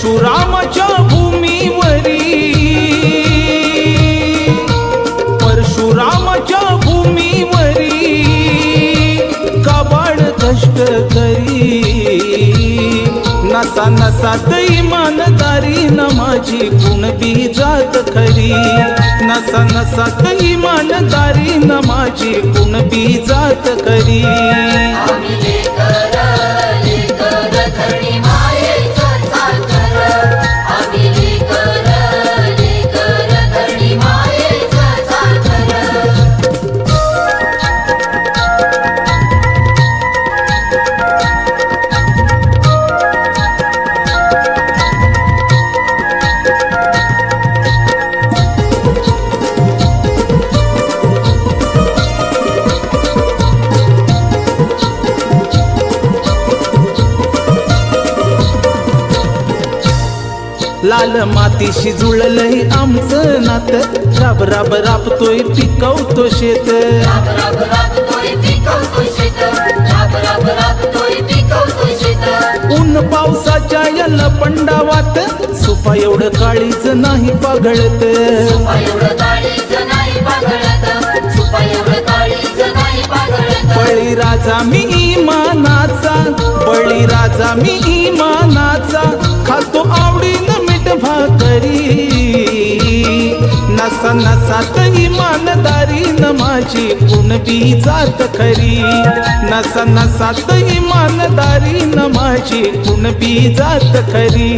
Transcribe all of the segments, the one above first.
परशुरामाच्या भूमीवरी. परशुरामाच्या भूमीवरी. कबाड कष्ट करी. नसा नसात इमानदारी न माझी कुणती जात खरी. नसा नसात इमानदारी न माझी कुणती जात खरी. लाल मातीशी जुळलंय आमचं नात. राब राब राबतोय पिकवतो शेत. ऊन पावसाच्या या लपंडावात सुपा एवढं काळीच नाही पाघळत सुपा एवढं काळीच नाही पाघळत सुपा नसा नसात इमानदारी न माझी कुणबी जात खरी. नसा नसात इमानदारी न माझी कुणबी जात खरी.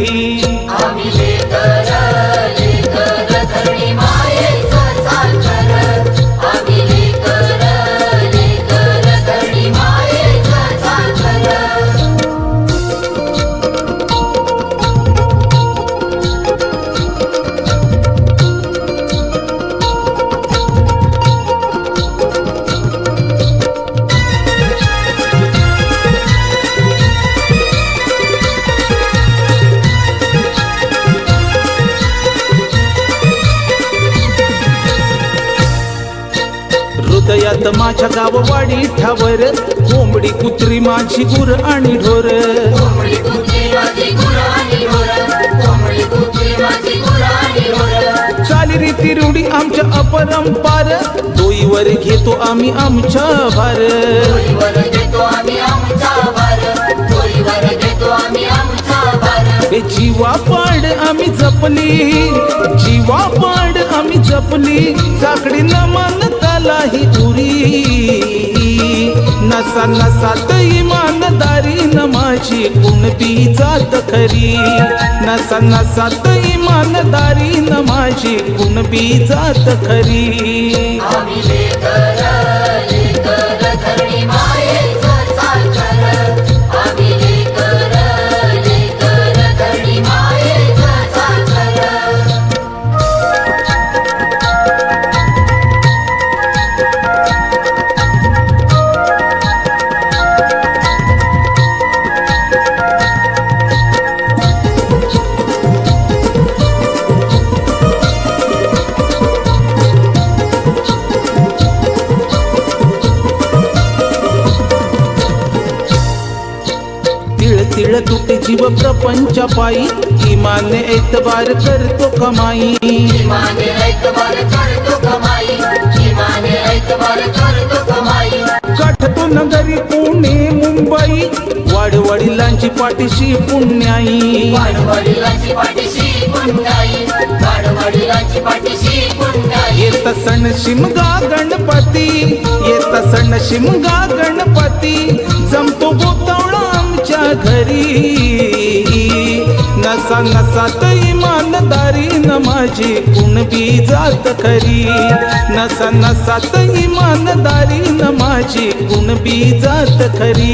हृदयात माझ्या गाववाडी ठावर. कोंबडी कुत्री माझी गुर आणि ढोर. कोंबडी कुत्री माझी गुराणी ढोर. कोंबडी कुत्री माझी गुराणी ढोर. चाली रीती रूढी आमच्या अपरंपार. दोईवर घेतो आम्ही आमच्या भार. ए जीवा पाड आम्ही जपली जीवा पाड आम्ही जपली चाकडी न मन त्यालाही उरी. नसा नसात इमानदारी न माझी कुणबी जात खरी. नसा नसात इमानदारी न माझी कुणबी जात खरी. पायी इमान एतबार करतो कमाई. इमाने करतो कमाई. इमाने करतो कमाई. काठतो नगरी पुणे मुंबई वाडवडिलांची पाठीशी पुण्याई. वाडवडिलांची पाठीशी पुंडाई वाडवडिलांची पाठीशी पुंडाई येत सण शिमगा गणपती येत सण शिमगा गणपती. जमतो गोतावळा आमच्या घरी. सांगा सात इमानदारी न माझी कुणबी जात खरी? नसा नसात इमानदारी न माझी कुणबी जात खरी?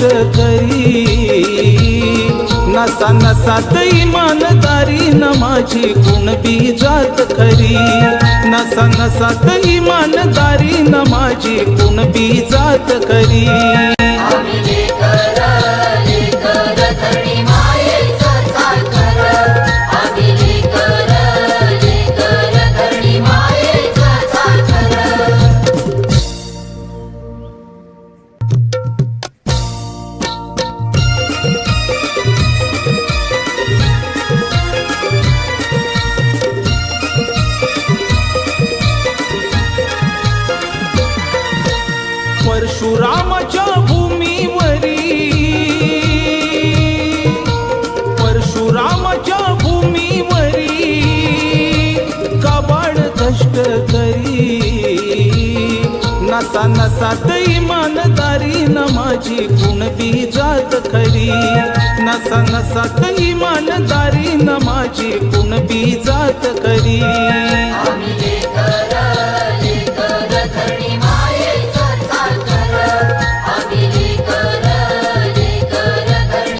काबाड करी. नसा नसात इमानदारी न माझी कुणबी जात खरी. नसा नसात इमानदारी न माझी कुणबी जात खरी. परशुरामाच्या भूमीवरी. परशुरामाच्या भूमीवरी. कबाड कष्ट करी. नसा नसात इमानदारी न माझी कुणबी जात खरी. नसा नसात इमानदारी न माझी कुणबी जात खरी.